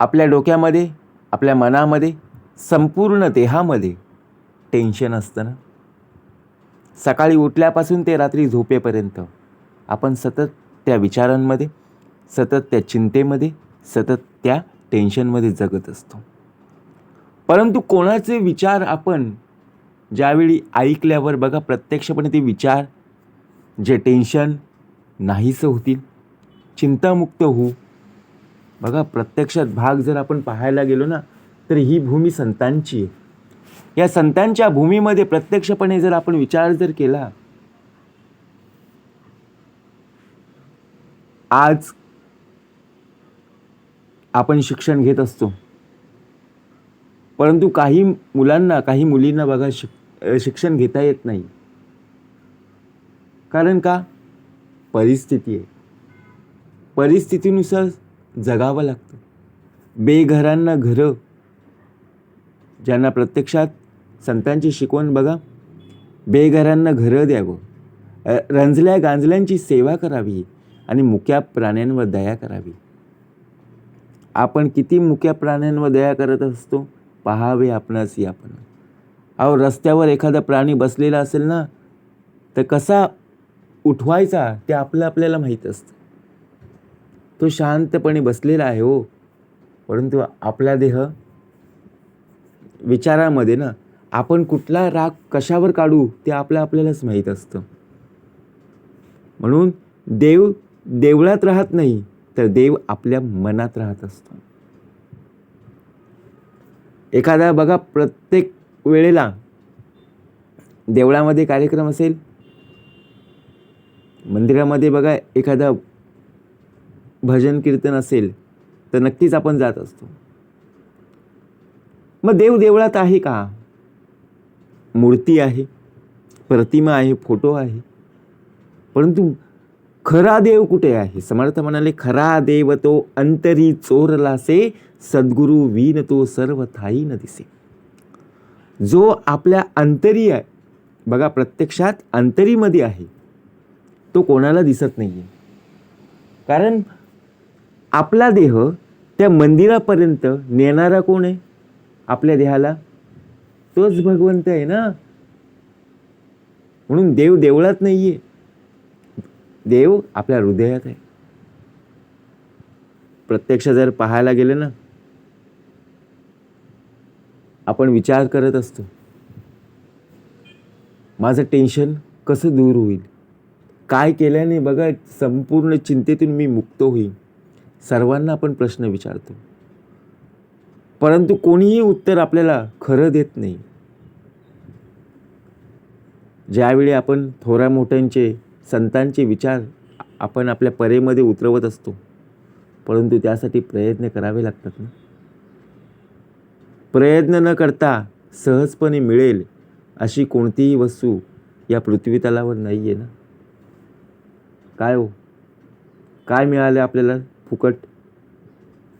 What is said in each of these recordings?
आपल्या डोक्यामध्ये आपल्या मनामध्ये संपूर्ण देहामध्ये टेन्शन असतं ना? सकाळी उठल्यापासून ते रात्री झोपेपर्यंत आपण सतत त्या विचारांमध्ये सतत त्या चिंतेमध्ये सतत त्या टेन्शनमध्ये जगत असतो. परंतु कोणाचे विचार आपण ज्यावेळी ऐकल्यावर बघा प्रत्यक्षपणे ते विचार जे टेन्शन नाहीसं होतील चिंतामुक्त होऊ बघा प्रत्यक्षात भाग जर आपण पाहायला गेलो ना तर ही भूमी संतांची आहे. या संतांच्या भूमीमध्ये प्रत्यक्षपणे जर आपण विचार जर केला आज आपण शिक्षण घेत असतो. परंतु काही मुलांना काही मुलींना बघा शिक शिक्षण घेता येत नाही. कारण का? परिस्थिती आहे. परिस्थितीनुसार जगावं लागतं. बेघरांना घरं ज्यांना प्रत्यक्षात संतांची शिकवण बघा बेघरांना घरं द्यावं. रंजल्या गांजल्यांची सेवा करावी आणि मुक्या प्राण्यांवर दया करावी. आपण किती मुक्या प्राण्यांवर दया करत असतो पहावे आपणास आपण. अहो रस्त्यावर एखादा प्राणी बसलेला असेल ना तर कसा उठवायचा ते आपलं आपल्याला माहीत असतं. तो शांतपणे बसलेला आहे हो. परंतु आपला देह विचारामध्ये ना आपण कुठला राग कशावर काढू ते आपलं आपल्यालाच माहीत असतं. म्हणून देव देवळात राहत नाही तर देव आपल्या मनात राहत असतो. एखादा बघा प्रत्येक वेळेला देवळामध्ये कार्यक्रम असेल मंदिरामध्ये बघा एखादा भजन कीर्तन असेल तर नक्कीच आपण जात असतो. मग देव देवळात आहे का? मूर्ती आहे प्रतिमा आहे फोटो आहे. परंतु खरा देव कुठे आहे? समर्थ म्हणाले खरा देव तो अंतरी चोरलासे सद्गुरू वीन तो सर्व थाई न दिसे. जो आपल्या अंतरी आहे बघा प्रत्यक्षात अंतरीमध्ये आहे तो कोणाला दिसत नाही आहे कारण आपला देह त्या मंदिरापर्यंत नेणारा कोण आहे? आपल्या देहाला? तोच भगवंत आहे ना? म्हणून देव देवळात नाही आहे देव आपल्या हृदयात आहे. प्रत्यक्ष जर पाहायला गेलं ना आपण विचार करत असतो माझं टेन्शन कसं दूर होईल? काय केल्याने बघा संपूर्ण चिंतेतून मी मुक्त होईल सर्वांना आपण प्रश्न विचारतो. परंतु कोणीही उत्तर आपल्याला खरं देत नाही. ज्यावेळी आपण थोड्या मोठ्यांचे संतांचे विचार आपण आपल्या परेमध्ये उतरवत असतो परंतु त्यासाठी प्रयत्न करावे लागतात ना? प्रयत्न न करता सहजपणे मिळेल अशी कोणतीही वस्तू या पृथ्वी तलावर नाही आहे ना? काय हो? काय मिळालं आपल्याला? फुकट.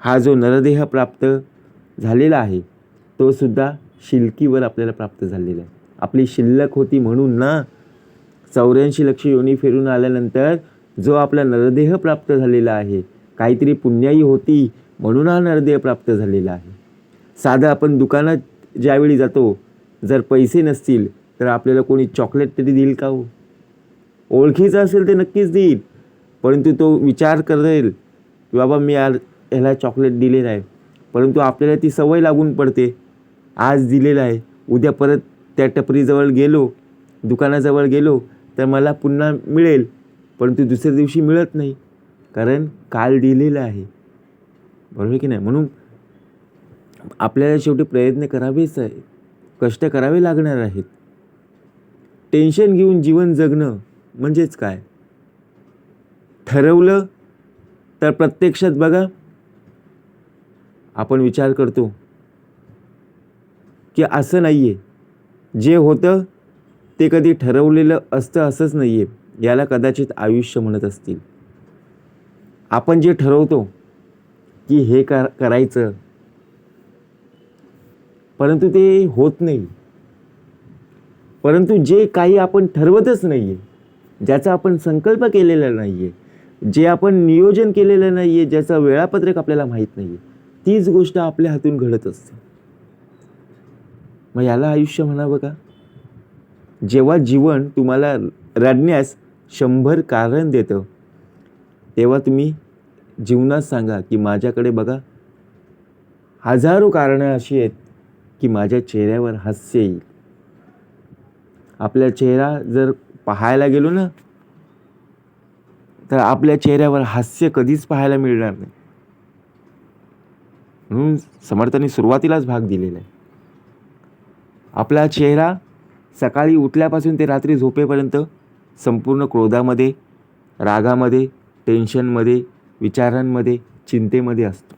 हा जो नरदेह प्राप्त झालेला आहे तो सुद्धा शिल्कीवर आपल्याला प्राप्त झालेला आहे. आपली शिल्लक होती म्हणून ना चौऱ्याऐंशी लक्ष योनी फिरून आल्यानंतर जो आपला नरदेह प्राप्त झालेला आहे काहीतरी पुण्याई होती म्हणून हा नरदेह प्राप्त झालेला आहे. साधं आपण दुकानात ज्यावेळी जातो जर पैसे नसतील तर आपल्याला कोणी चॉकलेट तरी देईल का हो? ओळखीचं असेल ते नक्कीच देईल परंतु तो विचार करेल की बाबा मी यार ह्याला चॉकलेट दिलेलं आहे. परंतु आपल्याला ती सवय लागून पडते. आज दिलेलं आहे. उद्या परत त्या टपरीजवळ गेलो दुकानाजवळ गेलो तर मला पुन्हा मिळेल. परंतु दुसऱ्या दिवशी मिळत नाही. कारण काल दिलेलं आहे. बरोबर की नाही? म्हणून आपल्याला शेवटी प्रयत्न करावेच आहे. कष्ट करावे लागणार आहेत. टेन्शन घेऊन जीवन जगणं म्हणजेच काय? ठरवलं तर प्रत्यक्षात बघा आपण विचार करतो की असं नाही आहे जे होतं ते कधी ठरवलेलं असतं असंच नाही आहे याला कदाचित आयुष्य म्हणत असतील. आपण जे ठरवतो की हे कर करायचं परंतु ते होत नाही. परंतु जे काही आपण ठरवतच नाही आहे ज्याचा आपण संकल्प केलेला नाही आहे जे आपण नियोजन केलेलं नाही आहे ज्याचं वेळापत्रक आपल्याला माहीत नाही आहे तीच गोष्ट आपल्या हातून घडत असते. मग याला आयुष्य म्हणावं का? जेव्हा जीवन तुम्हाला रडण्यास शंभर कारण देतं तेव्हा तुम्ही जीवनात सांगा की माझ्याकडे बघा हजारो कारणं अशी आहेत की माझ्या चेहऱ्यावर हास्य येईल. आपला चेहरा जर पाहायला गेलो ना तर आपल्या चेहऱ्यावर हास्य कधीच पाहायला मिळणार नाही. म्हणून समर्थांनी सुरुवातीलाच भाग दिलेला आहे. आपला चेहरा सकाळी उठल्यापासून ते रात्री झोपेपर्यंत संपूर्ण क्रोधामध्ये रागामध्ये टेन्शनमध्ये विचारांमध्ये चिंतेमध्ये असतो.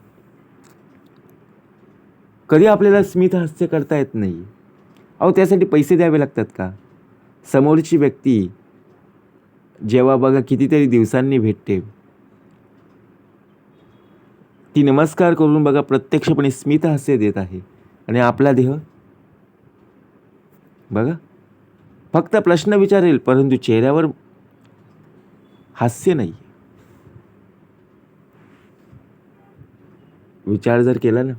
कधी आपल्याला स्मित हास्य करता येत नाही? अहो त्यासाठी पैसे द्यावे लागतात का? समोरची व्यक्ती जेव्हा बघा कितीतरी दिवसांनी भेटते. ती नमस्कार करून बघा प्रत्यक्षपणे स्मित हास्य देत आहे. आणि आपला देह? बघा. फक्त प्रश्न विचारेल परंतु चेहऱ्यावर हास्य नाही. विचार जर केला ना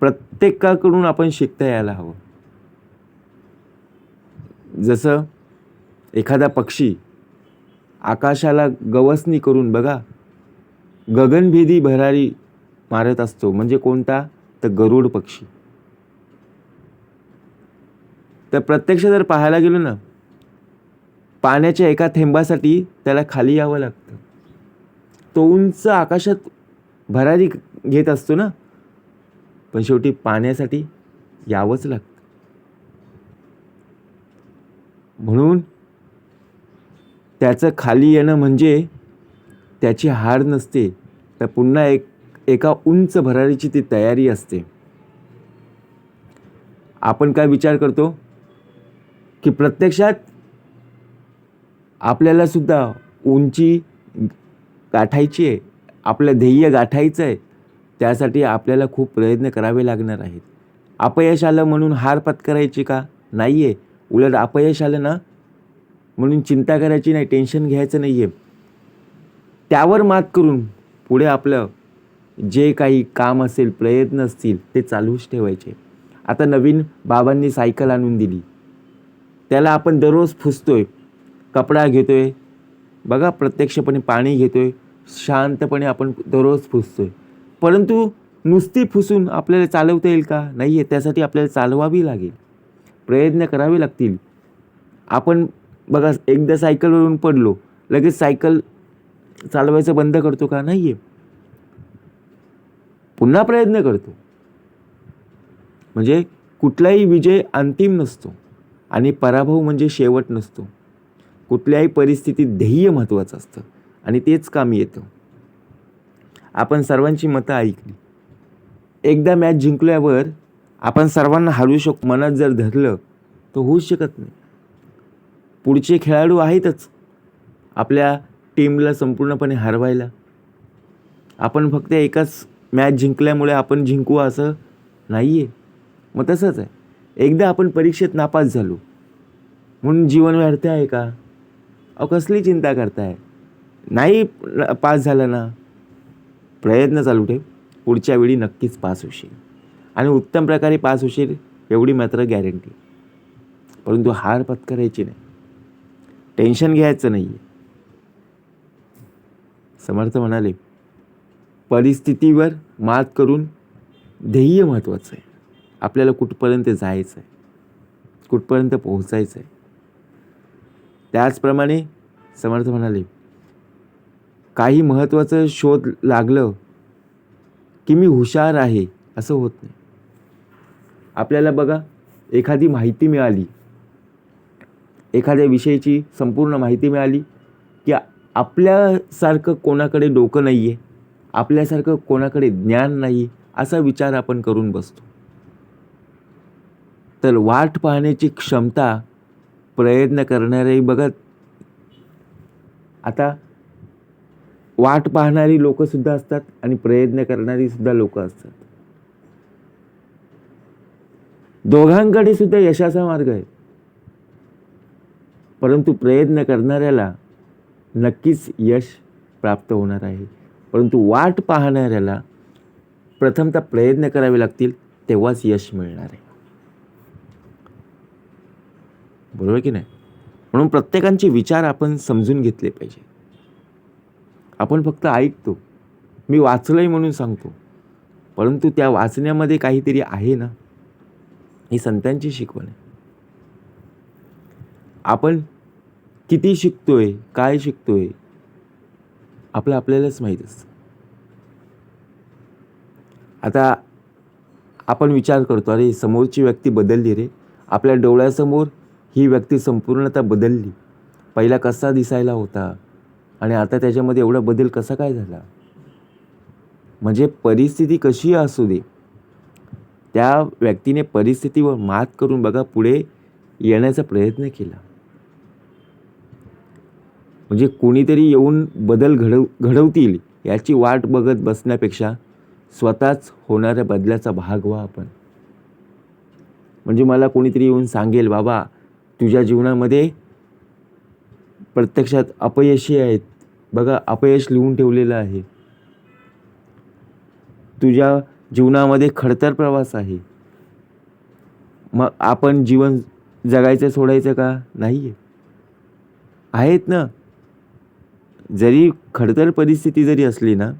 प्रत्येकाकडून आपण शिकता यायला हवं. जसं एखादा पक्षी आकाशाला गवसणी करून बघा. गगनभेदी भरारी मारत असतो. म्हणजे कोणता? तर गरुड पक्षी. तर प्रत्यक्ष जर पाहायला गेलो ना पाण्याच्या एका थेंबासाठी त्याला खाली यावं लागतं. तो उंच आकाशात भरारी घेत असतो ना पण शेवटी पाण्यासाठी यावंच लागतं. म्हणून त्याचं खाली येणं म्हणजे त्याची हार नसते. तर पुन्हा एक एका उंच भरारीची ती तयारी असते. आपण काय विचार करतो? की प्रत्यक्षात आपल्याला सुद्धा उंची गाठायची आहे आपलं ध्येय गाठायचं आहे त्यासाठी आपल्याला खूप प्रयत्न करावे लागणार आहेत. अपयश आलं म्हणून हार पत्करायची का? नाही आहे उलट अपयश आलं ना म्हणून चिंता करायची नाही टेन्शन घ्यायचं नाही आहे त्यावर मात करून पुढे आपलं जे काही काम असेल प्रयत्न असतील ते चालूच ठेवायचे. आता नवीन बाबांनी सायकल आणून दिली. त्याला आपण दररोज फुसतोय कपडा घेतोय. बघा प्रत्यक्षपणे पाणी घेतोय. शांतपणे आपण दररोज फुसतोय परंतु नुसती फुसून आपल्याला चालवता येईल का? नाही आहे त्यासाठी आपल्याला चालवावी लागेल. प्रयत्न करावे लागतील. आपण बघा एकदा सायकलवरून पडलो लगेच सायकल चालवायचं बंद करतो का? नाही आहे पुन्हा प्रयत्न करतो. म्हणजे कुठलाही विजय अंतिम नसतो आणि पराभव म्हणजे शेवट नसतो. कुठल्याही परिस्थितीत ध्येय महत्त्वाचं असतं आणि तेच कामी येतं. आपण सर्वांची मतं ऐकली. एकदा मॅच जिंकल्यावर आपण सर्वांना हरवू शक मनात जर धरलं तर होऊच शकत नाही. पुढचे खेळाडू आहेतच. आपल्या टीमला संपूर्णपणे हरवायला. आपण फक्त एकाच मॅच जिंकल्यामुळे आपण जिंकू असं नाही आहे मग तसंच आहे. एकदा आपण परीक्षेत नापास झालो. म्हणून जीवन व्यर्थ आहे का? अहो कसली चिंता करताय? नाही पास झालं ना? प्रयत्न चालू ठेव. पुढच्या वेळी नक्कीच पास होशील. आणि उत्तम प्रकारे पास होशील एवढी मात्र गॅरंटी परंतु हार पत्करायची नाही. टेन्शन घ्यायचं नाही आहे समर्थ म्हणाले परिस्थितीवर मात करून ध्येय महत्त्वाचं आहे. आपल्याला कुठपर्यंत जायचं आहे कुठपर्यंत पोहोचायचं आहे त्याचप्रमाणे समर्थ म्हणाले काही महत्त्वाचं शोध लागलं की मी हुशार आहे असं होत नाही. आपल्याला बघा एखादी माहिती मिळाली एखाद्या विषयीची संपूर्ण माहिती मिळाली की आपल्यासारखं कोणाकडे डोकं नाही आहे आपल्यासारखं कोणाकडे ज्ञान नाही असा विचार आपण करून बसतो. तर वाट पाहण्याची क्षमता प्रयत्न करणारे बघत आता वाट पाहणारी लोक सुद्धा असतात आणि प्रयत्न करणारी सुद्धा लोक असतात. दोघांकडे सुद्धा यशाचा मार्ग आहे. परंतु प्रयत्न करणाऱ्याला नक्कीच यश प्राप्त होणार आहे. परंतु वाट पाहणाऱ्याला प्रथमतः प्रयत्न करावे लागतील तेव्हाच यश मिळणार आहे. बरोबर की नाही? म्हणून प्रत्येकांचे विचार आपण समजून घेतले पाहिजे. आपण फक्त ऐकतो. मी वाचलंय म्हणून सांगतो. परंतु त्या वाचण्यामध्ये काहीतरी आहे ना? ही संतांची शिकवण आहे. आपण किती शिकतो आहे काय शिकतो आहे आपलं आपल्यालाच माहीत असतं. आता आपण विचार करतो अरे समोरची व्यक्ती बदलली रे. आपल्या डोळ्यासमोर ही व्यक्ती संपूर्णतः बदलली. पहिला कसा दिसायला होता? आणि आता त्याच्यामध्ये एवढा बदल कसा काय झाला? म्हणजे परिस्थिती कशी असू दे त्या व्यक्तीने परिस्थितीवर मात करून बघा पुढे येण्याचा प्रयत्न केला. म्हणजे कोणीतरी येऊन बदल घडव घडवतील याची वाट बघत बसण्यापेक्षा स्वतःच होणाऱ्या बदल्याचा भाग व्हा आपण. म्हणजे मला कोणीतरी येऊन सांगेल बाबा तुझ्या जीवनामध्ये प्रत्यक्षात अपयशी आहेत. बघा अपयश लिहून ठेवलेलं आहे. तुझ्या जीवनामध्ये खडतर प्रवास आहे. मग आपण जीवन जगायचं सोडायचं का? नाही आहे आहेत ना. जरी खडतर परिस्थिती जरी असली ना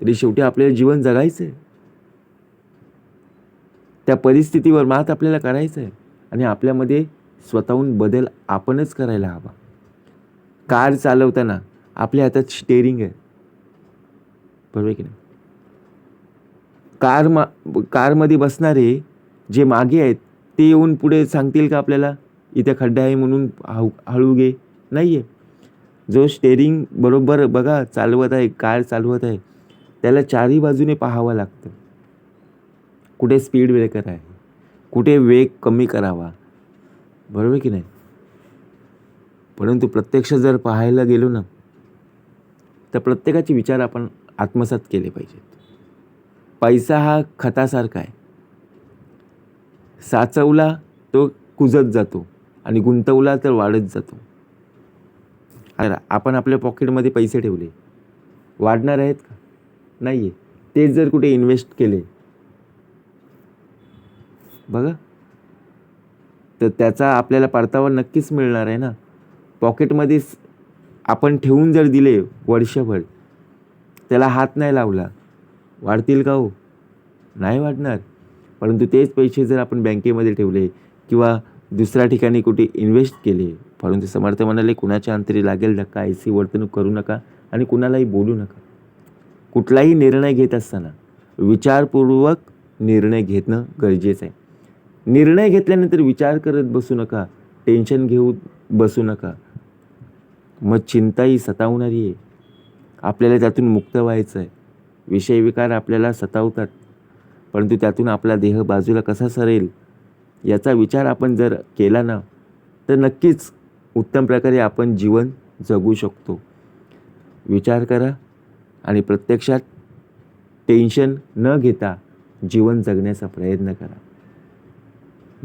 तरी शेवटी आपल्याला जीवन जगायचं आहे त्या परिस्थितीवर मात आपल्याला करायचं आहे आणि आपल्यामध्ये स्वतःहून बदल आपणच करायला हवा. कार चालवताना आपल्या हातात स्टेअरिंग आहे. बरोबर की नाही? कार मा कारमध्ये बसणारे जे मागे आहेत ते येऊन पुढे सांगतील का आपल्याला इथे खड्डा आहे म्हणून हळू हळू घे. नाही आहे जो स्टेरिंग बरोबर बघा चालवत आहे कार चालवत आहे त्याला चारही बाजूने पाहावं लागतं. कुठे स्पीड ब्रेकर आहे कुठे वेग कमी करावा बरोबर की नाही? परंतु प्रत्यक्ष जर पाहायला गेलो ना तर प्रत्येकाचे विचार आपण आत्मसात केले पाहिजेत. पैसा हा खतासारखा आहे. साचवला तो कुजत जातो आणि गुंतवला तर वाढत जातो. अरे आपण आपल्या पॉकेटमध्ये पैसे ठेवले. वाढणार आहेत का? नाही आहे तेच जर कुठे इन्व्हेस्ट केले. बघा. तर त्याचा आपल्याला परतावा नक्कीच मिळणार आहे ना. पॉकेटमध्येच आपण ठेवून जर दिले वर्षभर त्याला हात नाही लावला. वाढतील का हो? नाही वाढणार. परंतु तेच पैसे जर आपण बँकेमध्ये ठेवले किंवा दुसऱ्या ठिकाणी कुठे इन्व्हेस्ट केले. परंतु समर्थ म्हणाले कुणाच्या अंतरी लागेल धक्का ऐसी वर्तणूक करू नका आणि कुणालाही बोलू नका. कुठलाही निर्णय घेत असताना विचारपूर्वक निर्णय घेणं गरजेचं आहे. निर्णय घेतल्यानंतर विचार करत बसू नका टेन्शन घेऊ बसू नका. मग चिंताही सतावणारी आहे. आपल्याला त्यातून मुक्त व्हायचं आहे. विषयविकार आपल्याला सतावतात. परंतु त्यातून आपला देह बाजूला कसा सरेल? याचा विचार आपण जर केला ना तर नक्कीच उत्तम प्रकारे आपण जीवन जगू शकतो. विचार करा आणि प्रत्यक्षात टेन्शन न घेता जीवन जगण्याचा प्रयत्न करा.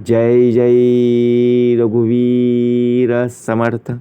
जय जय रघुवीर समर्थ.